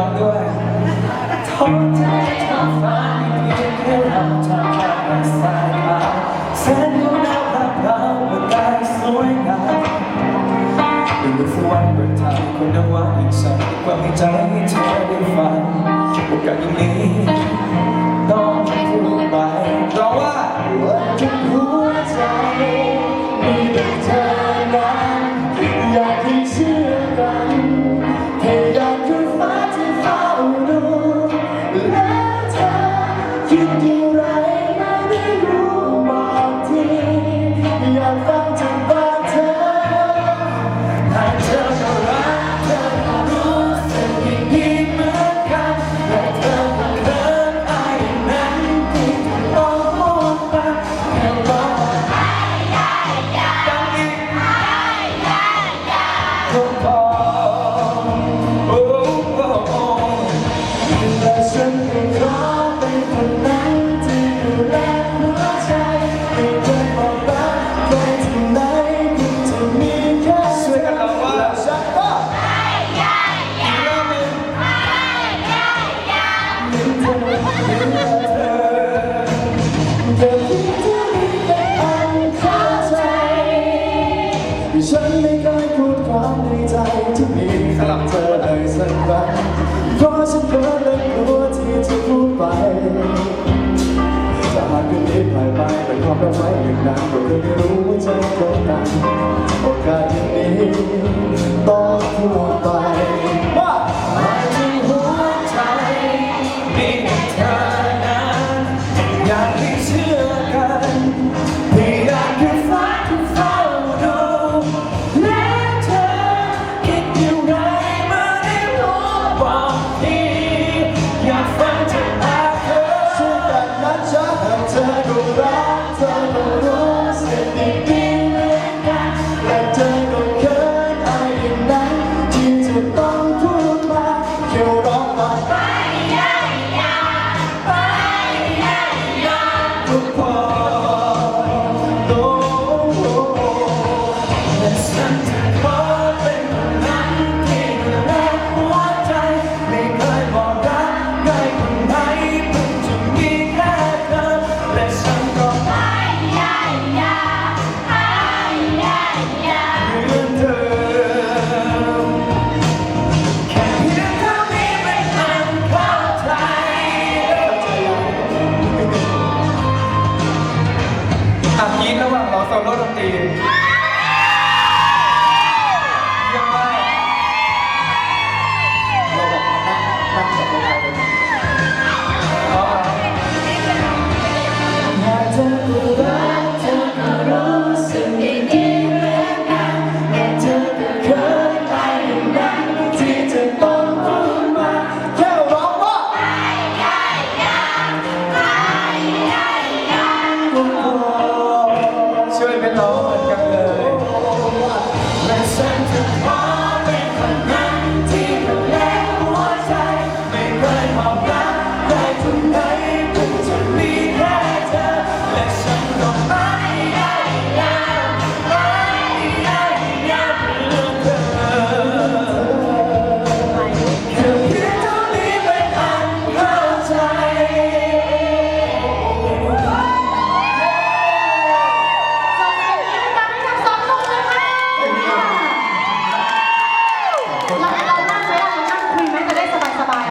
ร้องด้วยทนที่ทำฝันเพียงแค่เราทำงานสายตาแสนดูงดาวพับพราวเมื่อกายสวยงามเป็นสวรรค์เปิดทางคนนวัตอีกสักความในใจให้เธอได้ฟัง เพ้อและกลัวที่จะพูดไปจะหากคืนนี้ผ่านไปแต่ความรักไว้อย่างนั้นก็คือไม่รู้ว่าใจตรงกันโอกาสอย่างนี้ต้องพูดไป คิดเท่างรอโซโล่นเยี่ยมมากเราบว่งงสบายเล่า ถ้รู้